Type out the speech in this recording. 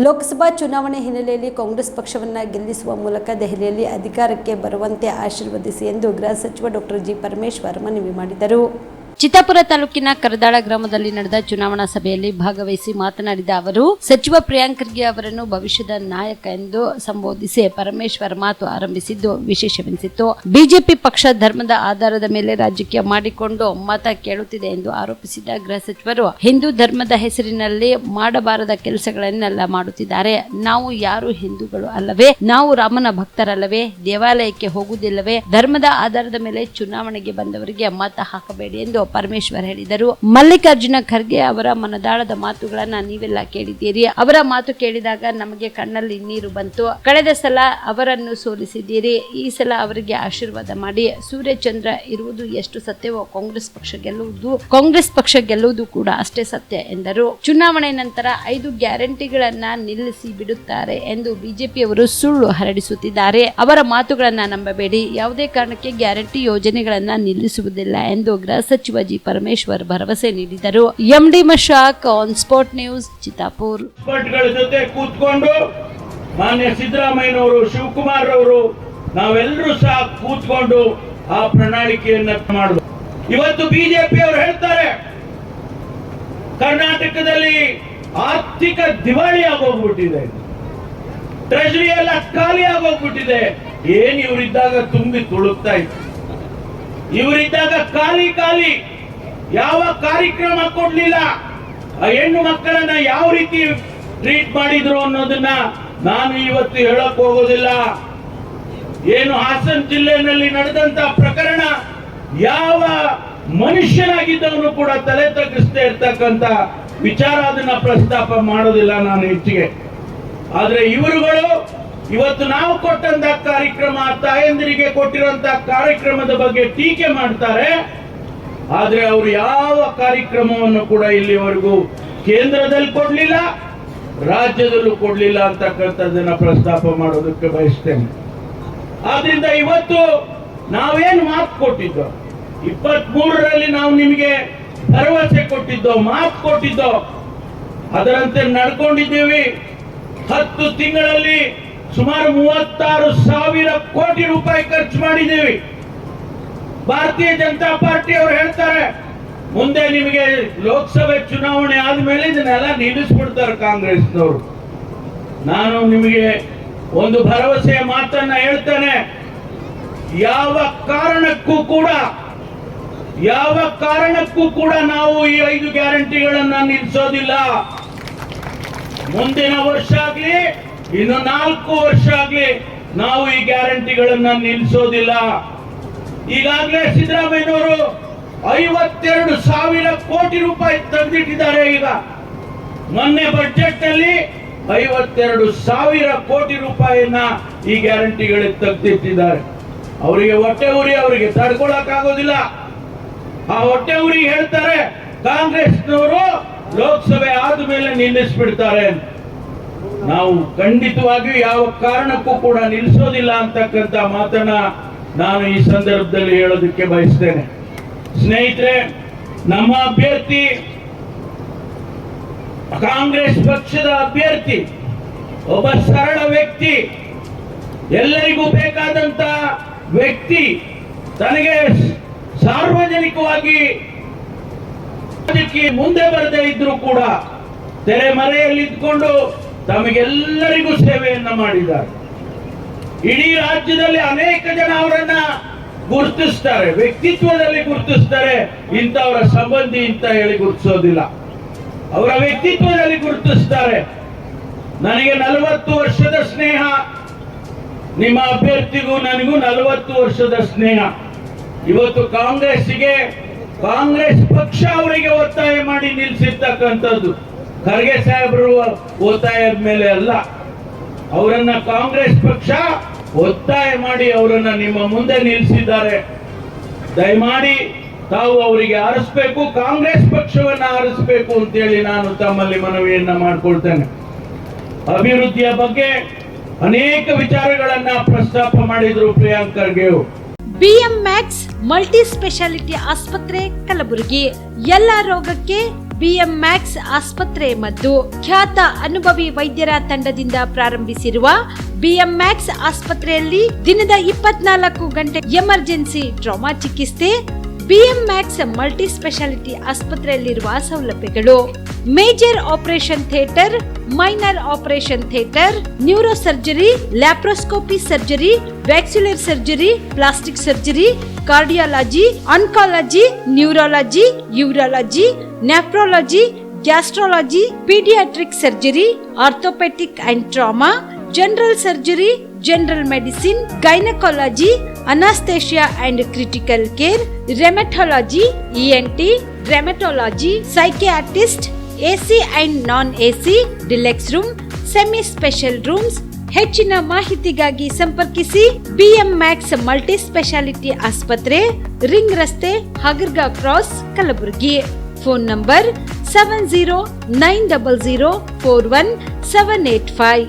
ಲೋಕಸಭಾ ಚುನಾವಣೆ ಹಿನ್ನೆಲೆಯಲ್ಲಿ ಕಾಂಗ್ರೆಸ್ ಪಕ್ಷವನ್ನು ಗೆಲ್ಲಿಸುವ ಮೂಲಕ ದೆಹಲಿಯಲ್ಲಿ ಅಧಿಕಾರಕ್ಕೆ ಬರುವಂತೆ ಆಶೀರ್ವದಿಸಿ ಎಂದು ಗೃಹ ಸಚಿವ ಡಾಕ್ಟರ್ ಜಿ ಪರಮೇಶ್ವರ್ ಮನವಿ ಮಾಡಿದರು. ಚಿತ್ತಾಪುರ ತಾಲೂಕಿನ ಕರದಾಳ ಗ್ರಾಮದಲ್ಲಿ ನಡೆದ ಚುನಾವಣಾ ಸಭೆಯಲ್ಲಿ ಭಾಗವಹಿಸಿ ಮಾತನಾಡಿದ ಅವರು, ಸಚಿವ ಪ್ರಿಯಾಂಕ್ ಖರ್ಗೆ ಅವರನ್ನು ಭವಿಷ್ಯದ ನಾಯಕ ಎಂದು ಸಂಬೋಧಿಸಿ ಪರಮೇಶ್ವರ್ ಮಾತು ಆರಂಭಿಸಿದ್ದು ವಿಶೇಷವೆನಿಸಿತ್ತು. ಬಿಜೆಪಿ ಪಕ್ಷ ಧರ್ಮದ ಆಧಾರದ ಮೇಲೆ ರಾಜಕೀಯ ಮಾಡಿಕೊಂಡು ಮತ ಕೇಳುತ್ತಿದೆ ಎಂದು ಆರೋಪಿಸಿದ ಗೃಹ ಸಚಿವರು, ಹಿಂದೂ ಧರ್ಮದ ಹೆಸರಿನಲ್ಲಿ ಮಾಡಬಾರದ ಕೆಲಸಗಳನ್ನೆಲ್ಲ ಮಾಡುತ್ತಿದ್ದಾರೆ. ನಾವು ಯಾರು ಹಿಂದೂಗಳು ಅಲ್ಲವೇ? ನಾವು ರಾಮನ ಭಕ್ತರಲ್ಲವೇ? ದೇವಾಲಯಕ್ಕೆ ಹೋಗುವುದಿಲ್ಲವೇ? ಧರ್ಮದ ಆಧಾರದ ಮೇಲೆ ಚುನಾವಣೆಗೆ ಬಂದವರಿಗೆ ಮತ ಹಾಕಬೇಡಿ ಎಂದು ಪರಮೇಶ್ವರ್ ಹೇಳಿದರು. ಮಲ್ಲಿಕಾರ್ಜುನ ಖರ್ಗೆ ಅವರ ಮನದಾಳದ ಮಾತುಗಳನ್ನ ನೀವೆಲ್ಲ ಕೇಳಿದ್ದೀರಿ. ಅವರ ಮಾತು ಕೇಳಿದಾಗ ನಮಗೆ ಕಣ್ಣಲ್ಲಿ ನೀರು ಬಂತು. ಕಳೆದ ಸಲ ಅವರನ್ನು ಸೋಲಿಸಿದ್ದೀರಿ. ಈ ಸಲ ಅವರಿಗೆ ಆಶೀರ್ವಾದ ಮಾಡಿ. ಸೂರ್ಯಚಂದ್ರ ಇರುವುದು ಎಷ್ಟು ಸತ್ಯವೋ ಕಾಂಗ್ರೆಸ್ ಪಕ್ಷ ಗೆಲ್ಲುವುದು, ಕಾಂಗ್ರೆಸ್ ಪಕ್ಷ ಗೆಲ್ಲುವುದು ಕೂಡ ಅಷ್ಟೇ ಸತ್ಯ ಎಂದರು. ಚುನಾವಣೆ ನಂತರ ಐದು ಗ್ಯಾರಂಟಿಗಳನ್ನ ನಿಲ್ಲಿಸಿ ಬಿಡುತ್ತಾರೆ ಎಂದು ಬಿಜೆಪಿಯವರು ಸುಳ್ಳು ಹರಡಿಸುತ್ತಿದ್ದಾರೆ. ಅವರ ಮಾತುಗಳನ್ನ ನಂಬಬೇಡಿ. ಯಾವುದೇ ಕಾರಣಕ್ಕೆ ಗ್ಯಾರಂಟಿ ಯೋಜನೆಗಳನ್ನ ನಿಲ್ಲಿಸುವುದಿಲ್ಲ ಎಂದು ಗೃಹ ಸಚಿವ ಜಿ ಪರಮೇಶ್ವರ್ ಭರವಸೆ ನೀಡಿದರು. MD Mashak on spot news Chittapur. ಜೊತೆ ಕೂತ್ಕೊಂಡು ಮಾನ್ಯ ಸಿದ್ದರಾಮಯ್ಯನವರು, ಶಿವಕುಮಾರ್ ಅವರು ನಾವೆಲ್ಲರೂ ಸಹ ಕೂತ್ಕೊಂಡು ಆ ಪ್ರಣಾಳಿಕೆಯನ್ನ ಮಾಡುದು ಇವತ್ತು ಬಿಜೆಪಿ ಅವರು ಹೇಳ್ತಾರೆ, ಕರ್ನಾಟಕದಲ್ಲಿ ಆರ್ಥಿಕ ದಿವಾಳಿ ಆಗೋಗ್ಬಿಟ್ಟಿದೆ. ಟ್ರೆಜರಿ ಎಲ್ಲ ಖಾಲಿ ಆಗೋಗ್ಬಿಟ್ಟಿದೆ. ಏನ್ ಇವರಿದ್ದಾಗ ತುಂಬಿ ತುಳುಕ್ತಾ ಇತ್ತು. ಇವರಿದ್ದಾಗ ಖಾಲಿ ಖಾಲಿ ಯಾವ ಕಾರ್ಯಕ್ರಮ ಕೊಡ್ಲಿಲ್ಲ. ಆ ಹೆಣ್ಣು ಮಕ್ಕಳನ್ನ ಯಾವ ರೀತಿ ಟ್ರೀಟ್ ಮಾಡಿದ್ರು ಅನ್ನೋದನ್ನ ನಾನು ಇವತ್ತು ಹೇಳಕ್ ಹೋಗೋದಿಲ್ಲ. ಏನು ಹಾಸನ ಜಿಲ್ಲೆನಲ್ಲಿ ನಡೆದಂತ ಪ್ರಕರಣ ಯಾವ ಮನುಷ್ಯನಾಗಿದ್ದವನು ಕೂಡ ತಲೆ ತಗ್ಗಿಸ್ತಾ ಇರ್ತಕ್ಕಂತ ವಿಚಾರ ಅದನ್ನ ಪ್ರಸ್ತಾಪ ಮಾಡೋದಿಲ್ಲ ನಾನು ಹೆಚ್ಚಿಗೆ. ಆದ್ರೆ ಇವರುಗಳು ಇವತ್ತು ನಾವು ಕೊಟ್ಟಂತ ಕಾರ್ಯಕ್ರಮ ತಾಯಂದಿರಿಗೆ ಕೊಟ್ಟಿರುವಂತ ಕಾರ್ಯಕ್ರಮದ ಬಗ್ಗೆ ಟೀಕೆ ಮಾಡ್ತಾರೆ. ಆದ್ರೆ ಅವರು ಯಾವ ಕಾರ್ಯಕ್ರಮವನ್ನು ಕೂಡ ಇಲ್ಲಿವರೆಗೂ ಕೇಂದ್ರದಲ್ಲಿ ಕೊಡ್ಲಿಲ್ಲ, ರಾಜ್ಯದಲ್ಲೂ ಕೊಡ್ಲಿಲ್ಲ ಅಂತಕ್ಕಂಥದ್ದನ್ನ ಪ್ರಸ್ತಾಪ ಮಾಡೋದಕ್ಕೆ ಬಯಸ್ತೇನೆ. ಆದ್ರಿಂದ ಇವತ್ತು ನಾವೇನು ಮಾತು ಕೊಟ್ಟಿದ್ದೋ ಇಪ್ಪತ್ತ್ ಮೂರರಲ್ಲಿ ನಾವು ನಿಮಗೆ ಭರವಸೆ ಕೊಟ್ಟಿದ್ದೋ, ಮಾತು ಕೊಟ್ಟಿದ್ದೋ, ಅದರಂತೆ ನಡ್ಕೊಂಡಿದ್ದೀವಿ. ಹತ್ತು ತಿಂಗಳಲ್ಲಿ ಸುಮಾರು ಮೂವತ್ತಾರು ಸಾವಿರ ಕೋಟಿ ರೂಪಾಯಿ ಖರ್ಚು ಮಾಡಿದ್ದೀವಿ. ಭಾರತೀಯ ಜನತಾ ಪಾರ್ಟಿ ಅವರು ಹೇಳ್ತಾರೆ, ಮುಂದೆ ನಿಮಗೆ ಲೋಕಸಭೆ ಚುನಾವಣೆ ಆದ್ಮೇಲೆ ಇದನ್ನೆಲ್ಲ ನಿಲ್ಲಿಸ್ಬಿಡ್ತಾರೆ ಕಾಂಗ್ರೆಸ್ನವರು. ನಾನು ನಿಮಗೆ ಒಂದು ಭರವಸೆಯ ಮಾತನ್ನ ಹೇಳ್ತೇನೆ. ಯಾವ ಕಾರಣಕ್ಕೂ ಕೂಡ, ಯಾವ ಕಾರಣಕ್ಕೂ ಕೂಡ ನಾವು ಈ ಐದು ಗ್ಯಾರಂಟಿಗಳನ್ನ ನಿಲ್ಲಿಸೋದಿಲ್ಲ ಮುಂದಿನ ವರ್ಷ ಆಗ್ಲಿ ಇನ್ನು ನಾಲ್ಕು ವರ್ಷ ಆಗ್ಲಿ ನಾವು ಈ ಗ್ಯಾರಂಟಿಗಳನ್ನ ನಿಲ್ಲಿಸೋದಿಲ್ಲ. ಈಗಾಗಲೇ ಸಿದ್ದರಾಮಯ್ಯನವರು ಐವತ್ತೆರಡು ಸಾವಿರ ಕೋಟಿ ರೂಪಾಯಿ ತೆಗೆದಿಟ್ಟಿದ್ದಾರೆ ಈಗ. ಮೊನ್ನೆ ಬಜೆಟ್ ಅಲ್ಲಿ ಐವತ್ತೆರಡು ಸಾವಿರ ಕೋಟಿ ರೂಪಾಯಿಯನ್ನ ಈ ಗ್ಯಾರಂಟಿಗಳಿಗೆ ತೆಗೆದಿಟ್ಟಿದ್ದಾರೆ. ಅವರಿಗೆ ಹೊಟ್ಟೆ ಉರಿ, ಅವರಿಗೆ ತಡ್ಕೊಳಕ್ ಆಗೋದಿಲ್ಲ ಆ ಹೊಟ್ಟೆ ಉರಿ ಹೇಳ್ತಾರೆ, ಕಾಂಗ್ರೆಸ್ನವರು ಲೋಕಸಭೆ ಆದ್ಮೇಲೆ ನಿಲ್ಲಿಸ್ಬಿಡ್ತಾರೆ ಅಂತ. ನಾವು ಖಂಡಿತವಾಗಿಯೂ ಯಾವ ಕಾರಣಕ್ಕೂ ಕೂಡ ನಿಲ್ಲಿಸೋದಿಲ್ಲ ಅಂತಕ್ಕಂಥ ಮಾತನ್ನ ನಾನು ಈ ಸಂದರ್ಭದಲ್ಲಿ ಹೇಳೋದಕ್ಕೆ ಬಯಸ್ತೇನೆ. ಸ್ನೇಹಿತರೆ, ನಮ್ಮ ಅಭ್ಯರ್ಥಿ, ಕಾಂಗ್ರೆಸ್ ಪಕ್ಷದ ಅಭ್ಯರ್ಥಿ, ಒಬ್ಬ ಸರಳ ವ್ಯಕ್ತಿ, ಎಲ್ಲರಿಗೂ ಬೇಕಾದಂತ ವ್ಯಕ್ತಿ, ತನಗೆ ಸಾರ್ವಜನಿಕವಾಗಿ ಮುಂದೆ ಬರದೇ ಇದ್ರು ಕೂಡ ತೆರೆಮರೆಯಲ್ಲಿ ಇದ್ಕೊಂಡು ತಮಗೆಲ್ಲರಿಗೂ ಸೇವೆಯನ್ನ ಮಾಡಿದ್ದಾರೆ. ಇಡೀ ರಾಜ್ಯದಲ್ಲಿ ಅನೇಕ ಜನ ಅವರನ್ನ ಗುರುತಿಸ್ತಾರೆ, ವ್ಯಕ್ತಿತ್ವದಲ್ಲಿ ಗುರುತಿಸ್ತಾರೆ. ಇಂಥವರ ಸಂಬಂಧಿ ಅಂತ ಹೇಳಿ ಗುರುತಿಸೋದಿಲ್ಲ. ಅವರ ವ್ಯಕ್ತಿತ್ವದಲ್ಲಿ ಗುರುತಿಸ್ತಾರೆ. ನನಗೆ ನಲವತ್ತು ವರ್ಷದ ಸ್ನೇಹ. ನಿಮ್ಮ ಅಭ್ಯರ್ಥಿಗೂ ನನಗೂ ನಲವತ್ತು ವರ್ಷದ ಸ್ನೇಹ. ಇವತ್ತು ಕಾಂಗ್ರೆಸ್ಗೆ ಕಾಂಗ್ರೆಸ್ ಪಕ್ಷ ಅವರಿಗೆ ಒತ್ತಾಯ ಮಾಡಿ ನಿಲ್ಲಿಸಿರ್ತಕ್ಕಂಥದ್ದು ಖರ್ಗೆ ಸಾಹೇಬರು ಒತ್ತಾಯದ ಮೇಲೆ ಅಲ್ಲ, ಅವರನ್ನ ಕಾಂಗ್ರೆಸ್ ಪಕ್ಷ ಒತ್ತಾಯ ಮಾಡಿ ಅವರನ್ನ ನಿಮ್ಮ ಮುಂದೆ ನಿಲ್ಲಿಸಿದ್ದಾರೆ ದಯಮಾಡಿ ತಾವು ಅವರಿಗೆ ಆರಿಸ್ಬೇಕು, ಕಾಂಗ್ರೆಸ್ ಪಕ್ಷವನ್ನ ಆರಿಸ್ಬೇಕು ಅಂತೇಳಿ ನಾನು ತಮ್ಮಲ್ಲಿ ಮನವಿಯನ್ನ ಮಾಡ್ಕೊಳ್ತೇನೆ. ಅಭಿವೃದ್ಧಿಯ ಬಗ್ಗೆ ಅನೇಕ ವಿಚಾರಗಳನ್ನ ಪ್ರಸ್ತಾಪ ಮಾಡಿದ್ರು Priyank Kharge BM max multi speciality ಆಸ್ಪತ್ರೆ ಕಲಬುರಗಿ, ಎಲ್ಲ ರೋಗಕ್ಕೆ ಬಿಎಂ ಮ್ಯಾಕ್ಸ್ ಆಸ್ಪತ್ರೆ ಮತ್ತು ಖ್ಯಾತ ಅನುಭವಿ ವೈದ್ಯರ ತಂಡದಿಂದ ಪ್ರಾರಂಭಿಸಿರುವ ಬಿಎಂ ಮ್ಯಾಕ್ಸ್ ಆಸ್ಪತ್ರೆಯಲ್ಲಿ ದಿನದ ಇಪ್ಪತ್ನಾಲ್ಕು ಗಂಟೆ ಎಮರ್ಜೆನ್ಸಿ ಟ್ರಾಮಾ ಚಿಕಿತ್ಸೆ ಬಿಎಂ ಮ್ಯಾಕ್ಸ್ ಮಲ್ಟಿ ಸ್ಪೆಷಾಲಿಟಿ ಆಸ್ಪತ್ರೆಯಲ್ಲಿರುವ ಸೌಲಭ್ಯಗಳು. Major operation theatre, minor operation theatre neuro surgery laparoscopy surgery, ವ್ಯಾಕ್ಸುಲರ್ surgery, plastic surgery, cardiology, oncology, neurology, urology nephrology gastrology paediatric surgery orthopaedic and trauma general surgery general medicine gynaecology anaesthesia and critical care rheumatology ENT rheumatology psychiatrist AC and non AC deluxe room semi special rooms ಹೆಚ್ಚಿನ ಮಾಹಿತಿಗಾಗಿ ಸಂಪರ್ಕಿಸಿ BM Max multi speciality ಆಸ್ಪತ್ರೆ ring ರಸ್ತೆ Hagarga cross Kalaburagi phone number seven zero nine double zero four one seven eight five